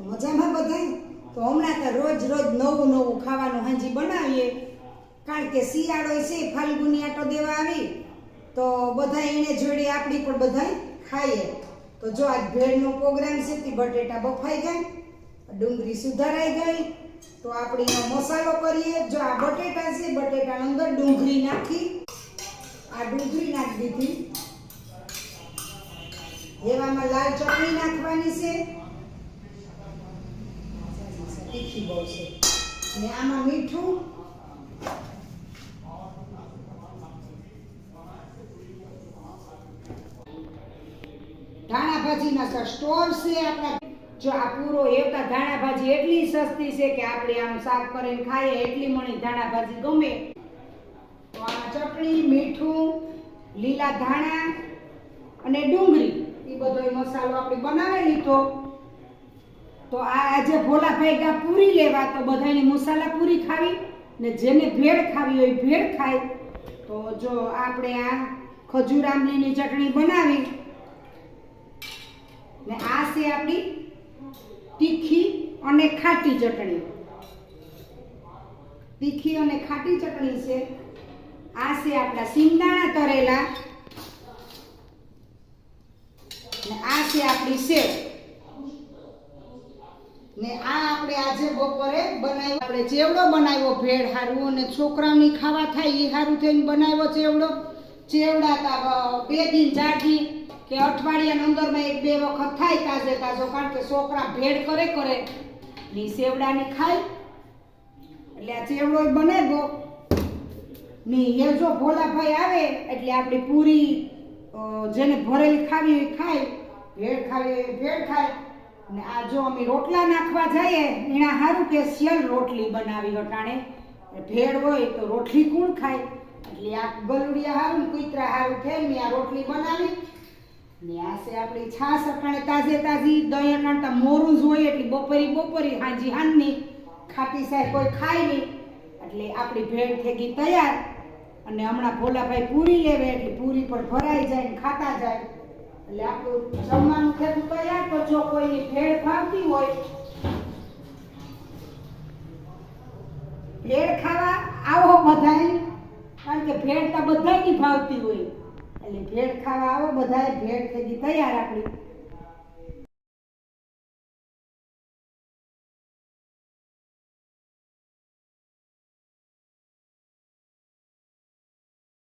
તો મજામાં બધાય? તો હમણાં તો રોજ રોજ નવું નવું ખાવાનું હાંજી બનાવીએ. કારણ કે શિયાળો છે, ફાલ્ગુની આટો દેવા આવી. તો બધા એને જોડે આપણી પણ બધાય ખાઈએ. તો જો આજ ભેળનો પ્રોગ્રામ છે, તે બટેટા બફાઈ ગયા ડુંગળી સુધારાઈ ગઈ. તો આપણે એનો મસાલો કરીએ. જો આ બટેટા છે, બટેટાની અંદર ડુંગળી નાખી. આ ડુંગળી નાખી દીધી. એવામાં લાલ ચટણી નાખવાની છે. તીખી બહુ છે. ને આમાં મીઠું. ધાણા ભાજીના સ્ટોર છે આપણા. જો આ પૂરો એવતા ધાણા ભાજી એટલી સસ્તી છે કે આપણે આનું શાક કરીને ખાઈએ, એટલી મણી ધાણા ભાજી ગમે. તો આ ચટણી, મીઠું, લીલા ધાણા અને ડુંગળી. એ બધો મસાલો આપણે બનાવી લીધો તો આ આજે ભોલાભાઈ ગા પૂરી લેવા, તો બધાને મસાલા પૂરી ખાવી ને જેને ભેળ ખાવી હોય ભેળ ખાય. તો જો આપણે આ ખજૂર આંબલીની ચટણી બનાવી ને આ છે આપણી તીખી અને ખાટી ચટણી. તીખી અને ખાટી ચટણી છે. આ છે આપણા સિંગદાણા તરેલા ને આ છે આપણી સેવ. ને આ આપણે આજે બપોરે બનાવ્યો, આપણે ચેવડો બનાવ્યો ભેળ હારું અને છોકરાની ખાવા થાય એ હારું થઈને બનાવ્યો ચેવડો. ચેવડા તા બે દિન જાઠી કે અઠવાડિયાની અંદરમાં એક બે વખત થાય તાજે તાજો, કારણ કે છોકરા ભેળ કરે કરે ની સેવડાની ખાય. એટલે આ ચેવડો બનાવ્યો. ની એ જો ભોલાભાઈ આવે એટલે આપણી પૂરી જેને ભરેલી ખાવી ખાય, ભેળ ખાવી ભેળ ખાય. ને આ જો અમે રોટલા નાખવા જઈએ, એના સારું કે શિયલ રોટલી બનાવી વટાણે. ભેળ હોય તો રોટલી કોણ ખાય? એટલે આ ગલુડિયા સારું કુતરા સારું થઈને મેં આ રોટલી બનાવી. ને આ છે આપણી છાશ અટાણે તાજે તાજી દહીં અટાણતા મોરું જ હોય એટલે બપોરી બપોરી હાંજી હાનની ખાટી સાહેબ કોઈ ખાય નહીં. એટલે આપણી ભેળ થઈ તૈયાર. અને હમણાં ભોલાભાઈ પૂરી લેવે એટલે પૂરી પણ ભરાઈ જાય ને ખાતા જાય. એટલે આપણું જમવાનું ખેતું તૈયાર તો જો કોઈની ભેળ ભાવતી હોય, ભેળ ખાવા આવો બધાય. કારણ કે ભેળ તો બધાની ભાવતી હોય. એટલે ભેળ ખાવા આવો બધાય, ભેળ થઈ તૈયાર આપણી.